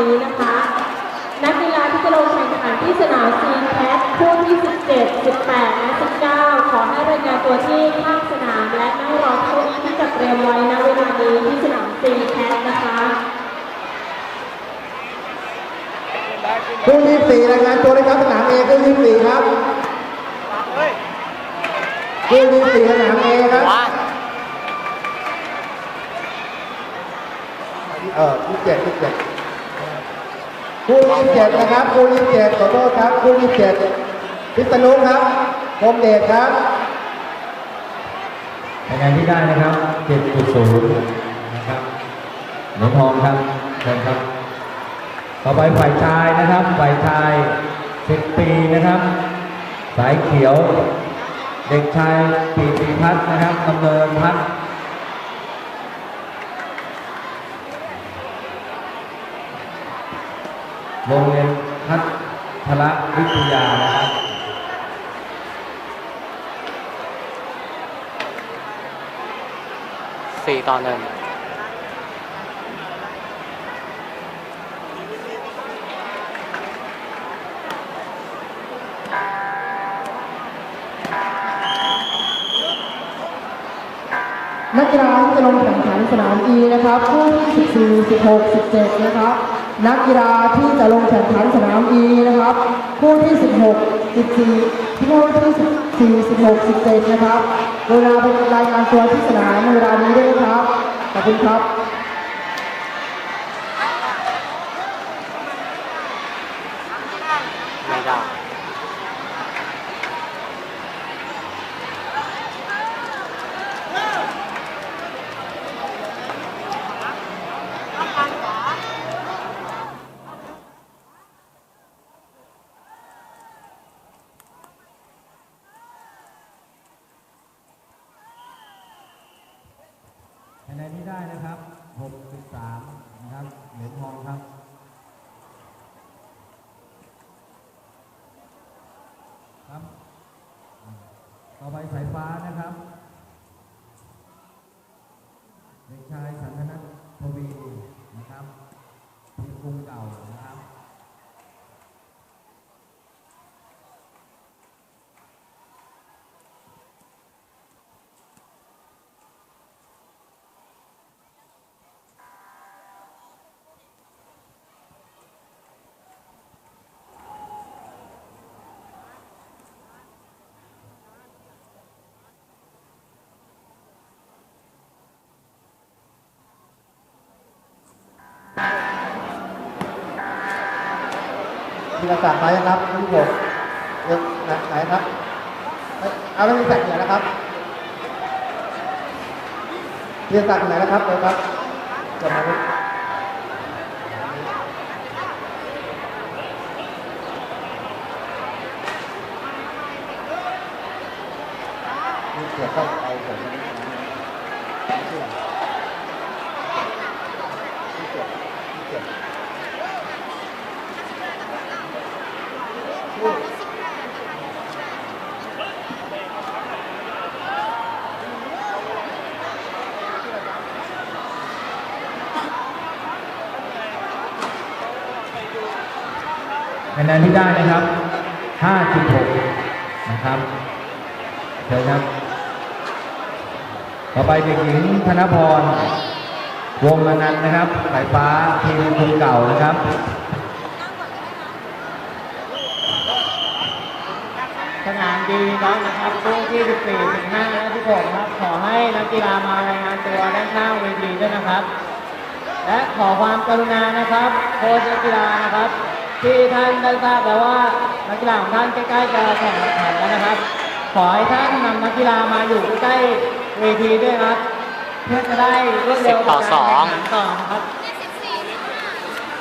นี้นะคะ นักกีฬาที่จะลงแข่งขันที่สนามซีแคทคู่ที่ 17 18 และ 19 ขอให้รายงานตัวที่ข้างสนามและนั่งรอเก้าอี้ที่จัดเตรียมไว้ณเวลานี้ที่สนามซีแคทนะคะคู่ที่สี่รายงานตัวเลยครับสนามเอคู่ที่สี่ครับคู่ที่สี่สนามเอครับเออที่เจ็ดที่เจ็ด คู่ที่เจ็ดนะครับคู่ที่เจ็ดขอโทษครับคู่ที่เจ็ดพิษณุครับพรมเดชครับคะแนนที่ได้นะครับ7.0นะครับเหรียญทองครับเชิญครับ ต่อไปฝ่ายชายนะครับ ฝ่ายชาย 10 ปีนะครับ สายเขียว เด็กชายปีติพัฒน์นะครับดำเนินพัฒน์ โรงเรียนพัฒระวิทยานะครับสี่ต่อหนึ่งนักกีฬาที่จะลงแข่งขันสนาม E นะครับคู่ที่14 16 17 นะครับ นักกีฬาที่จะลงแข่งขันสนาม E นะครับคู่ที่ 16 14ที่คู่ที่14 16 17นะครับเวลาเป็นรายงานตัวที่สนามในเวลานี้ด้วยนะครับขอบคุณครับ คะแนนที่ได้นะครับ 63 นะครับ เหรียญทองครับครับ ต่อไปสายฟ้านะครับ เด็กชายสันทนัททวีนะครับทีมกรุงเก่านะครับ มีประกาศมายังครับที่ผมเรื่องไหนครับเอาแล้วมีแตกไหนนะครับเรียนตัดไหนนะครับเดี๋ยครับจะมาดูนี่เกี่ยวกับเอาผมมานี่ไม่ใช่หรอนี่เกี่ยวนี่เกี่ยว คะแนนที่ได้นะครับ 5.6 นะครับเชิญครับ ต่อไปเด็กหญิงธนพร วงอนันต์นะครับสายฟ้าทีมคุมเก่านะครับสนามดีน้องนะครับช่วงที่ 14 15และ16ครับ ขอให้นักกีฬามารายงานตัวด้านข้างเวทีด้วยนะครับ และขอความกรุณานะครับ โค้ชนักกีฬานะครับ ที่ท่านได้ทราบแล้วว่านักกีฬาของท่านใกล้ๆจะแข่งขันแล้วนะครับ ขอให้ท่านนำนักกีฬามาอยู่ใกล้เวทีด้วยครับ เพื่อจะได้รวดเร็วสิบต่อสองในการแข่งขันต่อนะครับ